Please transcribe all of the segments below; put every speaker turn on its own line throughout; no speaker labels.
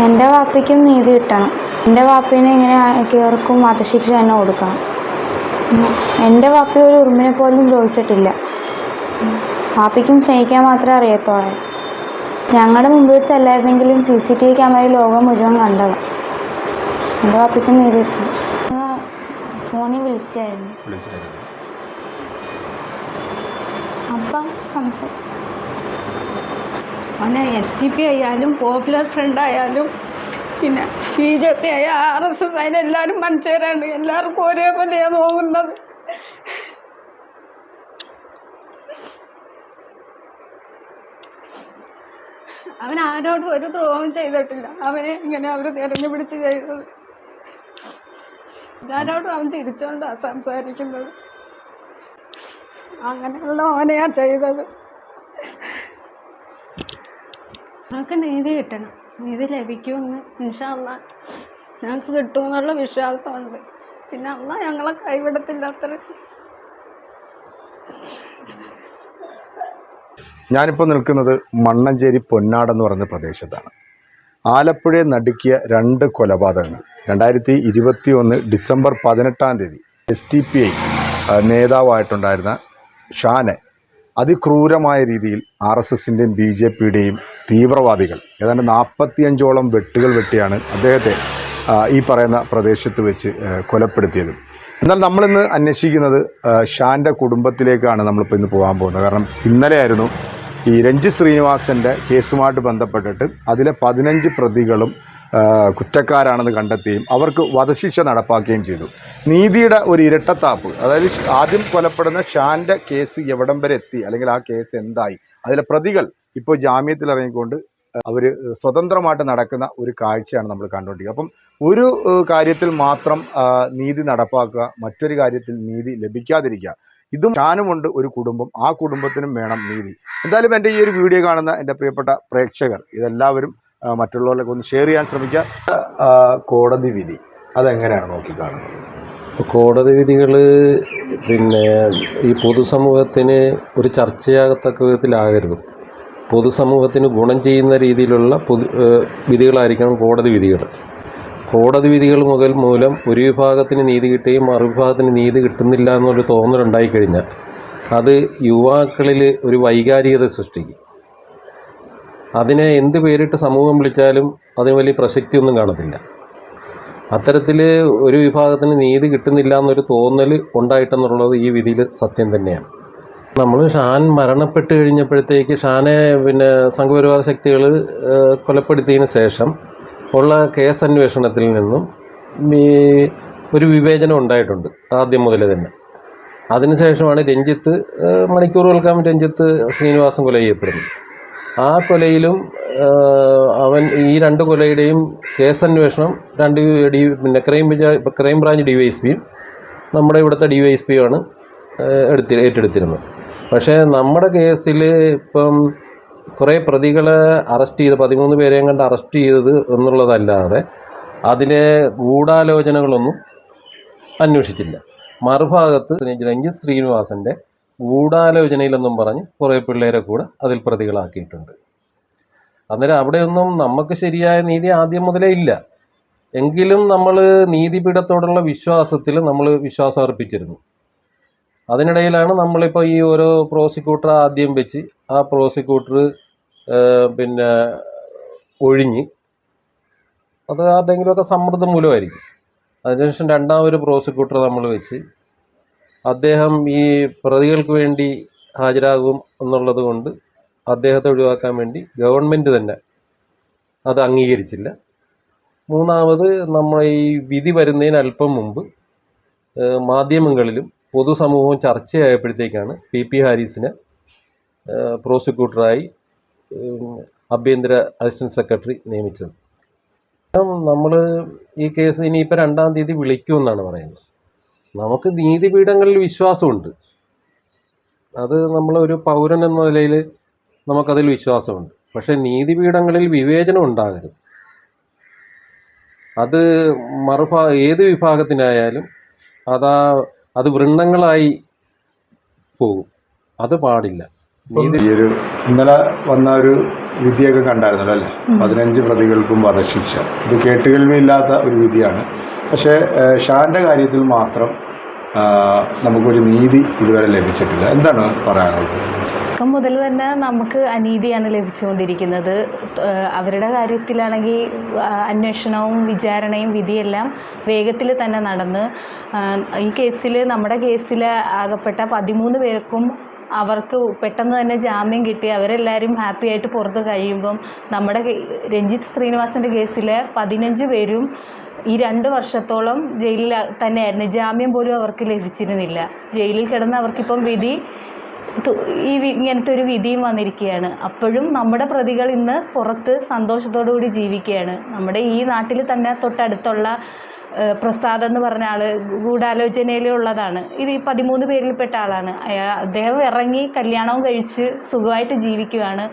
എന്റെ വാപ്പയ്ക്കും നീതി കിട്ടണം. എന്റെ വാപ്പേനെ ഇങ്ങനെ ആക്കിയവർക്കും വധശിക്ഷ തന്നെ കൊടുക്കണം. എന്റെ വാപ്പ ഒരു ഉറുമ്പിനെ പോലും ദ്രോഹിച്ചിട്ടില്ല. വാപ്പയ്ക്കും സ്നേഹിക്കാൻ മാത്രമേ അറിയത്തോളെ ഞങ്ങളുടെ മുമ്പ് വെച്ചല്ലായിരുന്നെങ്കിലും സി സി ടി വി ക്യാമറയിൽ ലോകം മുഴുവൻ കണ്ടതാണ് എന്റെ വാപ്പയ്ക്കും നീതി കിട്ടണം. ഫോണിൽ വിളിച്ചായിരുന്നു.
വിളിച്ചായിരുന്നു.
അപ്പം സംസാരിച്ചു.
അവനെ എസ് ഡി പി ആയാലും പോപ്പുലർ ഫ്രണ്ട് ആയാലും പിന്നെ ബി ജെ പി ആയ ആർ എസ് എസ് ആയാലും എല്ലാവരും മനുഷ്യരാണ് എല്ലാവർക്കും ഒരേപോലെയാണ് നോക്കുന്നത് അവൻ ആരോടും ഒരു ദ്രോഹം ചെയ്തിട്ടില്ല. അവനെ ഇങ്ങനെ അവർ തിരഞ്ഞു പിടിച്ച് ചെയ്തത്. ഇതാരോടും അവൻ ചിരിച്ചോണ്ടാണ് സംസാരിക്കുന്നത്. അങ്ങനെയുള്ള അവനെയാ ചെയ്തത്. ഞങ്ങൾക്ക് നീതി കിട്ടണം. നീതി ലഭിക്കുമെന്ന് ഇൻഷാല്ല ഞങ്ങൾക്ക് കിട്ടുമെന്നുള്ള വിശ്വാസമുണ്ട്. പിന്നെ അമ്മ ഞങ്ങളെ കൈവിടത്തില്ല അത്ര
ഞാനിപ്പോൾ നിൽക്കുന്നത് മണ്ണഞ്ചേരി പൊന്നാടെന്ന് പറഞ്ഞ പ്രദേശത്താണ്. ആലപ്പുഴയെ നടുക്കിയ രണ്ട് കൊലപാതകങ്ങൾ. രണ്ടായിരത്തി ഇരുപത്തി ഒന്ന് ഡിസംബർ പതിനെട്ടാം തീയതി എസ് ടി പി ഐ നേതാവായിട്ടുണ്ടായിരുന്ന ഷാനെ അതിക്രൂരമായ രീതിയിൽ ആർ എസ് എസിന്റെയും ബി ജെ പിയുടെയും തീവ്രവാദികൾ ഏതാണ്ട് നാൽപ്പത്തിയഞ്ചോളം വെട്ടുകൾ വെട്ടിയാണ് അദ്ദേഹത്തെ ഈ പറയുന്ന പ്രദേശത്ത് വെച്ച് കൊലപ്പെടുത്തിയത്. എന്നാൽ നമ്മളിന്ന് അന്വേഷിക്കുന്നത് ഷാന്റെ കുടുംബത്തിലേക്കാണ് നമ്മളിപ്പോൾ ഇന്ന് പോകാൻ പോകുന്നത്. കാരണം ഇന്നലെയായിരുന്നു ഈ രഞ്ജിത് ശ്രീനിവാസന്റെ കേസുമായിട്ട് ബന്ധപ്പെട്ടിട്ട് അതിലെ പതിനഞ്ച് പ്രതികളും കുറ്റക്കാരാണെന്ന് കണ്ടെത്തുകയും അവർക്ക് വധശിക്ഷ നടപ്പാക്കുകയും ചെയ്തു. നീതിയുടെ ഒരു ഇരട്ടത്താപ്പ് അതായത് ആദ്യം കൊലപ്പെടുന്ന ഷാന്റെ കേസ് എവിടം വരെ എത്തി അല്ലെങ്കിൽ ആ കേസ് എന്തായി അതിലെ പ്രതികൾ ഇപ്പോൾ ജാമ്യത്തിൽ ഇറങ്ങിക്കൊണ്ട് അവർ സ്വതന്ത്രമായിട്ട് നടക്കുന്ന ഒരു കാഴ്ചയാണ് നമ്മൾ കണ്ടുകൊണ്ടിരിക്കുക അപ്പം ഒരു കാര്യത്തിൽ മാത്രം നീതി നടപ്പാക്കുക മറ്റൊരു കാര്യത്തിൽ നീതി ലഭിക്കാതിരിക്കുക ഇതും ഞാനുമുണ്ട് ഒരു കുടുംബം ആ കുടുംബത്തിനും വേണം നീതി. എന്തായാലും എന്റെ ഈ ഒരു വീഡിയോ കാണുന്ന എന്റെ പ്രിയപ്പെട്ട പ്രേക്ഷകർ ഇതെല്ലാവരും മറ്റുള്ളവരിലേക്ക് ഒന്ന് ഷെയർ ചെയ്യാൻ ശ്രമിക്കുക. കോടതി വിധി അതെങ്ങനെയാണ് നോക്കിക്കാണുന്നത്?
കോടതി വിധികൾ പിന്നെ ഈ പൊതുസമൂഹത്തിന് ഒരു ചർച്ചയാകത്തക്ക വിധത്തിലാകരുത്. പൊതുസമൂഹത്തിന് ഗുണം ചെയ്യുന്ന രീതിയിലുള്ള പൊതു വിധികളായിരിക്കണം കോടതി വിധികൾ കോടതി വിധികൾ മുതൽ മൂലം ഒരു വിഭാഗത്തിന് നീതി കിട്ടുകയും മറുവിഭാഗത്തിന് നീതി കിട്ടുന്നില്ല എന്നൊരു തോന്നലുണ്ടായിക്കഴിഞ്ഞാൽ അത് യുവാക്കളിൽ ഒരു വൈകാരികത സൃഷ്ടിക്കും. അതിനെ എന്ത് പേരിട്ട് സമൂഹം വിളിച്ചാലും അതിന് വലിയ പ്രസക്തിയൊന്നും കാണത്തില്ല. അത്തരത്തിൽ ഒരു വിഭാഗത്തിന് നീതി കിട്ടുന്നില്ല എന്നൊരു തോന്നൽ ഉണ്ടായിട്ടെന്നുള്ളത് ഈ വിധിയിൽ സത്യം തന്നെയാണ്. നമ്മൾ ഷാൻ മരണപ്പെട്ട് കഴിഞ്ഞപ്പോഴത്തേക്ക് ഷാനെ പിന്നെ സംഘപരിവാർ ശക്തികൾ കൊലപ്പെടുത്തിയതിന് ശേഷം ഉള്ള കേസ് അന്വേഷണത്തിൽ നിന്നും ഈ ഒരു വിവേചനം ഉണ്ടായിട്ടുണ്ട് ആദ്യം മുതൽ തന്നെ. അതിനുശേഷമാണ് രഞ്ജിത്ത് മണിക്കൂറുകൾക്കകം രഞ്ജിത്ത് ശ്രീനിവാസൻ കൊല ചെയ്യപ്പെടുന്നത് ആ കൊലയിലും അവൻ ഈ രണ്ട് കൊലയുടെയും കേസന്വേഷണം രണ്ട് ഡി പിന്നെ crime crime branch D Y S പിയും നമ്മുടെ ഇവിടുത്തെ ഡി വൈ എസ് പിയുമാണ് എടുത്തി ഏറ്റെടുത്തിരുന്നത്. പക്ഷേ നമ്മുടെ കേസിൽ ഇപ്പം കുറേ പ്രതികളെ അറസ്റ്റ് ചെയ്ത് പതിമൂന്ന് പേരെയും കണ്ട് അറസ്റ്റ് ചെയ്തത് എന്നുള്ളതല്ലാതെ അതിലെ ഗൂഢാലോചനകളൊന്നും അന്വേഷിച്ചില്ല. മറുഭാഗത്ത് രഞ്ജിത് ശ്രീനിവാസന്റെ ഗൂഢാലോചനയിലെന്നും പറഞ്ഞ് കുറേ പിള്ളേരെ കൂടെ അതിൽ പ്രതികളാക്കിയിട്ടുണ്ട്. അന്നേരം അവിടെയൊന്നും നമുക്ക് ശരിയായ നീതി ആദ്യം മുതലേ ഇല്ല. എങ്കിലും നമ്മൾ നീതിപീഠത്തോടുള്ള വിശ്വാസത്തിൽ നമ്മൾ വിശ്വാസം അർപ്പിച്ചിരുന്നു. അതിനിടയിലാണ് നമ്മളിപ്പോൾ ഈ ഓരോ പ്രോസിക്യൂട്ടർ ആദ്യം വെച്ച് ആ പ്രോസിക്യൂട്ടർ പിന്നെ ഒഴിഞ്ഞ് അത് ആരുടെയെങ്കിലുമൊക്കെ സമ്മർദ്ദം മൂലമായിരിക്കും. അതിനുശേഷം രണ്ടാമൊരു പ്രോസിക്യൂട്ടർ നമ്മൾ വെച്ച് അദ്ദേഹം ഈ പ്രതികൾക്ക് വേണ്ടി ഹാജരാകും എന്നുള്ളത് കൊണ്ട് അദ്ദേഹത്തെ ഒഴിവാക്കാൻ വേണ്ടി ഗവൺമെന്റ് തന്നെ അത് അംഗീകരിച്ചില്ല. മൂന്നാമത് നമ്മൾ ഈ വിധി വരുന്നതിന് അല്പം മുമ്പ് മാധ്യമങ്ങളിലും പൊതുസമൂഹവും ചർച്ചയായപ്പോഴത്തേക്കാണ് പി പി ഹാരിസിനെ പ്രോസിക്യൂട്ടറായി ആഭ്യന്തര അസിസ്റ്റന്റ് സെക്രട്ടറി നിയമിച്ചത്. നമ്മൾ ഈ കേസ് ഇനിയിപ്പോൾ രണ്ടാം തീയതി വിളിക്കുമെന്നാണ് പറയുന്നത്. നമുക്ക് നീതിപീഠങ്ങളിൽ വിശ്വാസമുണ്ട്. അത് നമ്മളൊരു പൗരൻ എന്ന നിലയിൽ നമുക്കതിൽ വിശ്വാസമുണ്ട്. പക്ഷേ നീതിപീഠങ്ങളിൽ വിവേചനം ഉണ്ടാകരുത്. അത് മറുഭാ ഏത് വിഭാഗത്തിനായാലും അതാ അത് വൃണ്ണങ്ങളായി പോകും. അത് പാടില്ല.
ഇന്നലെ വന്ന ഒരു വിധിയൊക്കെ കണ്ടായിരുന്നല്ലോ അല്ലേ? പതിനഞ്ച് പ്രതികൾക്കും വധശിക്ഷ. ഇത് കേട്ടുകേൾവിയില്ലാത്ത ഒരു വിധിയാണ്. പക്ഷേ ഷാന്റെ കാര്യത്തിൽ മാത്രം നമുക്കൊരു നീതി ഇതുവരെ ലഭിച്ചിട്ടില്ല. എന്താണ് പറയാനുള്ളത്?
തുടക്കം മുതൽ തന്നെ നമുക്ക് അനീതിയാണ് ലഭിച്ചുകൊണ്ടിരിക്കുന്നത്. അവരുടെ കാര്യത്തിലാണെങ്കിൽ അന്വേഷണവും വിചാരണയും വിധിയെല്ലാം വേഗത്തിൽ തന്നെ നടന്ന് ഈ കേസിൽ നമ്മുടെ കേസിൽ ആകപ്പെട്ട പതിമൂന്ന് പേർക്കും അവർക്ക് പെട്ടെന്ന് തന്നെ ജാമ്യം കിട്ടി. അവരെല്ലാവരും ഹാപ്പി ആയിട്ട് പുറത്ത് കഴിയുമ്പം നമ്മുടെ രഞ്ജിത്ത് ശ്രീനിവാസന്റെ കേസിൽ പതിനഞ്ച് പേരും ഈ രണ്ട് വർഷത്തോളം ജയിലിൽ തന്നെയായിരുന്നു. ജാമ്യം പോലും അവർക്ക് ലഭിച്ചിരുന്നില്ല. ജയിലിൽ കിടന്ന് അവർക്കിപ്പം വിധി ഈ ഇങ്ങനത്തെ ഒരു വിധിയും വന്നിരിക്കുകയാണ്. അപ്പോഴും നമ്മുടെ പ്രതികൾ ഇന്ന് പുറത്ത് സന്തോഷത്തോടു കൂടി ജീവിക്കുകയാണ്. നമ്മുടെ ഈ നാട്ടിൽ തന്നെ തൊട്ടടുത്തുള്ള പ്രസാദ് എന്ന് പറഞ്ഞ ആൾ ഗൂഢാലോചനയിലുള്ളതാണ് ഇത് ഈ പതിമൂന്ന് പേരിൽപ്പെട്ട ആളാണ്. അദ്ദേഹം ഇറങ്ങി കല്യാണവും കഴിച്ച് സുഖമായിട്ട് ജീവിക്കുകയാണ്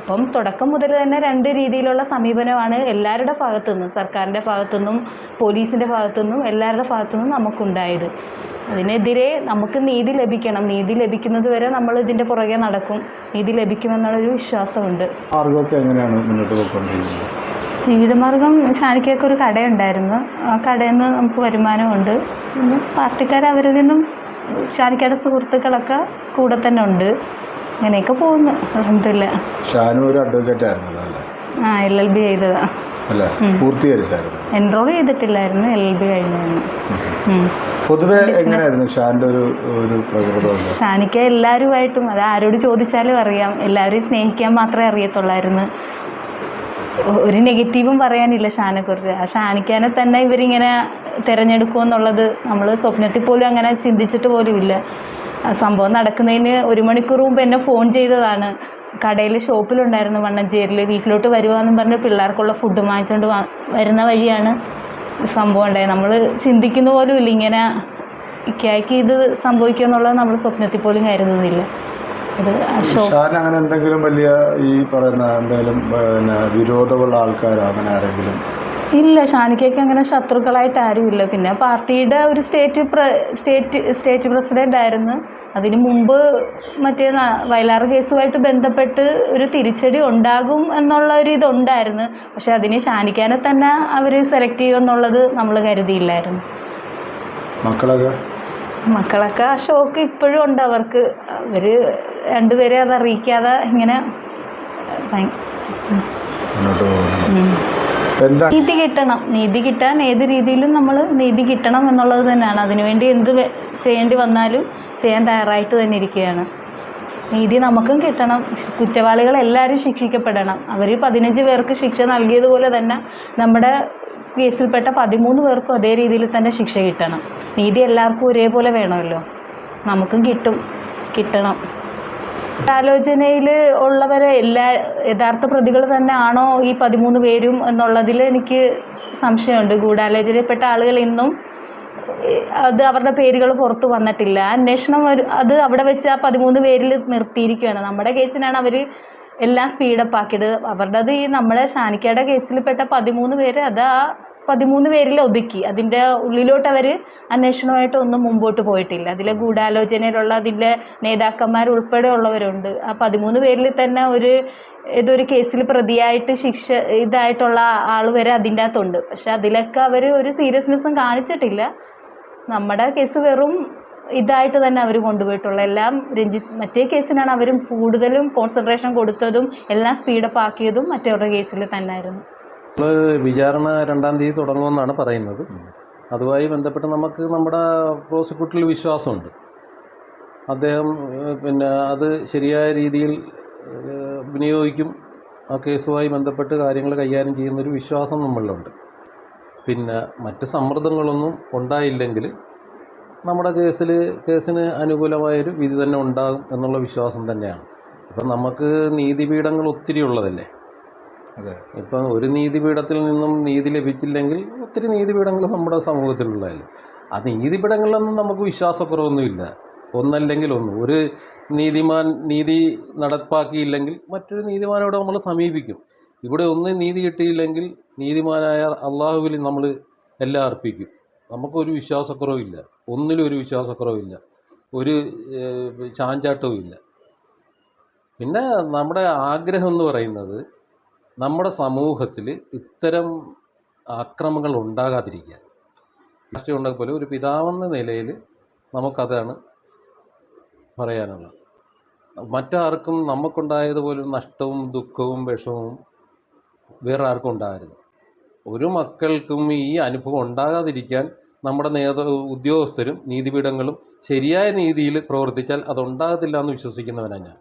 അപ്പം തുടക്കം മുതൽ തന്നെ രണ്ട് രീതിയിലുള്ള സമീപനമാണ് എല്ലാവരുടെ ഭാഗത്തു നിന്നും സർക്കാരിന്റെ ഭാഗത്തു നിന്നും പോലീസിന്റെ ഭാഗത്തു നിന്നും എല്ലാവരുടെ ഭാഗത്തു നിന്നും നമുക്കുണ്ടായത്. അതിനെതിരെ നമുക്ക് നീതി ലഭിക്കണം. നീതി ലഭിക്കുന്നത് വരെ നമ്മൾ ഇതിന്റെ പുറകെ നടക്കും. നീതി ലഭിക്കുമെന്നുള്ളൊരു വിശ്വാസമുണ്ട്.
മാർഗമൊക്കെ എങ്ങനെയാണ് മുന്നോട്ട് പോയിക്കൊണ്ടിരിക്കുന്നത്?
ജീവിതമാർഗം ഷാനിക്കൊക്കെ ഒരു കടയുണ്ടായിരുന്നു. ആ കടയിൽ നിന്ന് നമുക്ക് വരുമാനമുണ്ട്. പിന്നെ പാർട്ടിക്കാർ അവരിൽ നിന്നും ഷാനിക്കയുടെ സുഹൃത്തുക്കളൊക്കെ കൂടെ തന്നെ ഉണ്ട്. അങ്ങനെയൊക്കെ പോകുന്നു. അലഹമില്ല
ഷാനു ഒരു അഡ്വക്കേറ്റ് ആയിരുന്നല്ലോ അല്ലേ?
ആ എൽ എൽ ബി
അല്ലേ? പൂർത്തീകരിച്ചായിരുന്നു.
എൻറോൾ ചെയ്തിട്ടില്ലായിരുന്നു എൽ എൽ ബി കഴിഞ്ഞു.
പൊതുവെ എങ്ങനെയായിരുന്നു ഷാന്റെ ഒരു ഒരു പ്രകൃതം
ഷാനിക്ക എല്ലാവരുമായിട്ടും അത് ആരോട് ചോദിച്ചാലും അറിയാം. എല്ലാവരെയും സ്നേഹിക്കാൻ മാത്രമേ അറിയത്തുള്ളായിരുന്നു. ഒരു നെഗറ്റീവും പറയാനില്ല ഷാനെക്കുറിച്ച്. ആ ഷാനിക്കാനെ തന്നെ ഇവരിങ്ങനെ തിരഞ്ഞെടുക്കുമെന്നുള്ളത് നമ്മൾ സ്വപ്നത്തിൽ പോലും അങ്ങനെ ചിന്തിച്ചിട്ട് പോലും ഇല്ല. സംഭവം നടക്കുന്നതിന് ഒരു മണിക്കൂർ മുമ്പ് എന്നെ ഫോൺ ചെയ്തതാണ്. കടയിൽ ഷോപ്പിലുണ്ടായിരുന്നു വണ്ണഞ്ചേരിൽ വീട്ടിലോട്ട് വരുവാന്നും പറഞ്ഞ് പിള്ളേർക്കുള്ള ഫുഡ് വാങ്ങിച്ചുകൊണ്ട് വരുന്ന വഴിയാണ് സംഭവം ഉണ്ടായത്. നമ്മൾ ചിന്തിക്കുന്ന പോലും ഇല്ല ഇങ്ങനെ ഇക്കായ്ക്ക് ഇത് സംഭവിക്കുമെന്നുള്ളത് നമ്മൾ സ്വപ്നത്തിൽ പോലും കരുതുന്നില്ല.
അങ്ങനെ എന്തെങ്കിലും വലിയ ഈ പറയുന്ന എന്തെങ്കിലും പിന്നെ വിരോധമുള്ള ആൾക്കാരോ അങ്ങനെ ആരെങ്കിലും?
ഇല്ല ഷാനിക്കയ്ക്ക് അങ്ങനെ ശത്രുക്കളായിട്ട് ആരുമില്ല പിന്നെ പാർട്ടിയുടെ ഒരു സ്റ്റേറ്റ് പ്ര സ്റ്റേറ്റ് സ്റ്റേറ്റ് പ്രസിഡന്റ് ആയിരുന്നു. അതിന് മുമ്പ് മറ്റേ വയലാർ കേസുമായിട്ട് ബന്ധപ്പെട്ട് ഒരു തിരിച്ചടി ഉണ്ടാകും എന്നുള്ള ഒരു ഇതുണ്ടായിരുന്നു. പക്ഷെ അതിന് ഷാനിക്കാനെ തന്നെ അവർ സെലക്ട് ചെയ്യുമെന്നുള്ളത് നമ്മൾ കരുതിയില്ലായിരുന്നു.
മക്കളൊക്കെ?
മക്കളൊക്കെ ആ ഷോക്ക് ഇപ്പോഴും ഉണ്ട്. അവർക്ക് അവർ രണ്ടുപേരെ അത് അറിയിക്കാതെ ഇങ്ങനെ നീതി കിട്ടണം. നീതി കിട്ടാൻ ഏത് രീതിയിലും നമ്മൾ നീതി കിട്ടണം എന്നുള്ളത് തന്നെയാണ്. അതിനുവേണ്ടി എന്ത് ചെയ്യേണ്ടി വന്നാലും ചെയ്യാൻ തയ്യാറായിട്ട് തന്നെ ഇരിക്കുകയാണ്. നീതി നമുക്കും കിട്ടണം. കുറ്റവാളികൾ എല്ലാവരും ശിക്ഷിക്കപ്പെടണം. അവർ പതിനഞ്ച് പേർക്ക് ശിക്ഷ നൽകിയതുപോലെ തന്നെ നമ്മുടെ കേസിൽപ്പെട്ട പതിമൂന്ന് പേർക്കും അതേ രീതിയിൽ തന്നെ ശിക്ഷ കിട്ടണം. നീതി എല്ലാവർക്കും ഒരേപോലെ വേണമല്ലോ. നമുക്കും കിട്ടും. കിട്ടണം. ആലോചനയിൽ ഉള്ളവരെ എല്ലാ യഥാർത്ഥ പ്രതികൾ തന്നെയാണോ ഈ പതിമൂന്ന് പേരും എന്നുള്ളതിൽ എനിക്ക് സംശയമുണ്ട്. ഗൂഢാലോചനയിൽപ്പെട്ട ആളുകൾ ഇന്നും അത് അവരുടെ പേരുകൾ പുറത്ത് വന്നിട്ടില്ല. അന്വേഷണം അത് അവിടെ വെച്ച് ആ പതിമൂന്ന് പേരിൽ നിർത്തിയിരിക്കുകയാണ്. നമ്മുടെ കേസിനാണ് അവർ എല്ലാം സ്പീഡപ്പ് ആക്കിയത്. അവരുടേത് ഈ നമ്മുടെ ഷാനിക്കയുടെ കേസിൽപ്പെട്ട പതിമൂന്ന് പേര് അത് ആ പതിമൂന്ന് പേരിൽ ഒതുക്കി. അതിന്റെ ഉള്ളിലോട്ട് അവർ അന്വേഷണമായിട്ട് ഒന്നും മുമ്പോട്ട് പോയിട്ടില്ല. അതിലെ ഗൂഢാലോചനയിലുള്ള അതിന്റെ നേതാക്കന്മാർ ഉൾപ്പെടെ ഉള്ളവരുണ്ട്. ആ പതിമൂന്ന് പേരിൽ തന്നെ ഒരു ഏതൊരു കേസിൽ പ്രതിയായിട്ട് ശിക്ഷ ഇതായിട്ടുള്ള ആൾ വരെ അതിന്റെ അകത്തുണ്ട്. പക്ഷെ അതിലൊക്കെ അവർ ഒരു സീരിയസ്നെസ്സും കാണിച്ചിട്ടില്ല. നമ്മുടെ കേസ് വെറും ഇതായിട്ട് തന്നെ അവർ കൊണ്ടുപോയിട്ടുള്ള. എല്ലാം രഞ്ജിത്ത് മറ്റേ കേസിനാണ് അവരും കൂടുതലും കോൺസെൻട്രേഷൻ കൊടുത്തതും എല്ലാം സ്പീഡപ്പ് ആക്കിയതും മറ്റവരുടെ കേസിൽ തന്നെയായിരുന്നു
നമ്മൾ വിചാരണ രണ്ടാം തീയതി തുടങ്ങുമെന്നാണ് പറയുന്നത്. അതുമായി ബന്ധപ്പെട്ട് നമുക്ക് നമ്മുടെ പ്രോസിക്യൂട്ടറിൽ വിശ്വാസമുണ്ട്. അദ്ദേഹം പിന്നെ അത് ശരിയായ രീതിയിൽ വിനിയോഗിക്കും ആ കേസുമായി ബന്ധപ്പെട്ട് കാര്യങ്ങൾ കൈകാര്യം ചെയ്യുന്നൊരു വിശ്വാസം നമ്മളിലുണ്ട്. പിന്നെ മറ്റ് സമ്മർദ്ദങ്ങളൊന്നും ഉണ്ടായില്ലെങ്കിൽ നമ്മുടെ കേസിൽ കേസിന് അനുകൂലമായൊരു വിധി തന്നെ ഉണ്ടാകും എന്നുള്ള വിശ്വാസം തന്നെയാണ്. ഇപ്പം നമുക്ക് നീതിപീഠങ്ങൾ ഒത്തിരി ഉള്ളതല്ലേ? ഇപ്പം ഒരു നീതിപീഠത്തിൽ നിന്നും നീതി ലഭിച്ചില്ലെങ്കിൽ ഒത്തിരി നീതിപീഠങ്ങൾ നമ്മുടെ സമൂഹത്തിലുള്ളതല്ലേ ആ നീതിപീഠങ്ങളിലൊന്നും നമുക്ക് വിശ്വാസക്കുറവൊന്നുമില്ല. ഒന്നല്ലെങ്കിൽ ഒന്ന്. ഒരു നീതിമാൻ നീതി നടപ്പാക്കിയില്ലെങ്കിൽ മറ്റൊരു നീതിമാനോട് നമ്മൾ സമീപിക്കും. ഇവിടെ ഒന്ന് നീതി കിട്ടിയില്ലെങ്കിൽ നീതിമാനായ അള്ളാഹുവിൽ നമ്മൾ എല്ലാം അർപ്പിക്കും. നമുക്കൊരു വിശ്വാസക്കുറവില്ല. ഒന്നിലും ഒരു വിശ്വാസക്കുറവില്ല. ഒരു ചാഞ്ചാട്ടവും ഇല്ല പിന്നെ നമ്മുടെ ആഗ്രഹം എന്ന് പറയുന്നത് നമ്മുടെ സമൂഹത്തിൽ ഇത്തരം അക്രമങ്ങൾ ഉണ്ടാകാതിരിക്കുക. രാഷ്ട്രീയം ഉണ്ടാക്കി പോലെ ഒരു പിതാവെന്ന നിലയിൽ നമുക്കതാണ് പറയാനുള്ളത്. മറ്റാർക്കും നമുക്കുണ്ടായതുപോലെ നഷ്ടവും ദുഃഖവും വിഷമവും വേറെ ആർക്കും ഉണ്ടാകരുത്. ഒരു മക്കൾക്കും ഈ അനുഭവം ഉണ്ടാകാതിരിക്കാൻ നമ്മുടെ നേതൃ ഉദ്യോഗസ്ഥരും നീതിപീഠങ്ങളും ശരിയായ രീതിയിൽ പ്രവർത്തിച്ചാൽ അതുണ്ടാകത്തില്ല എന്ന് വിശ്വസിക്കുന്നവനാണ് ഞാൻ.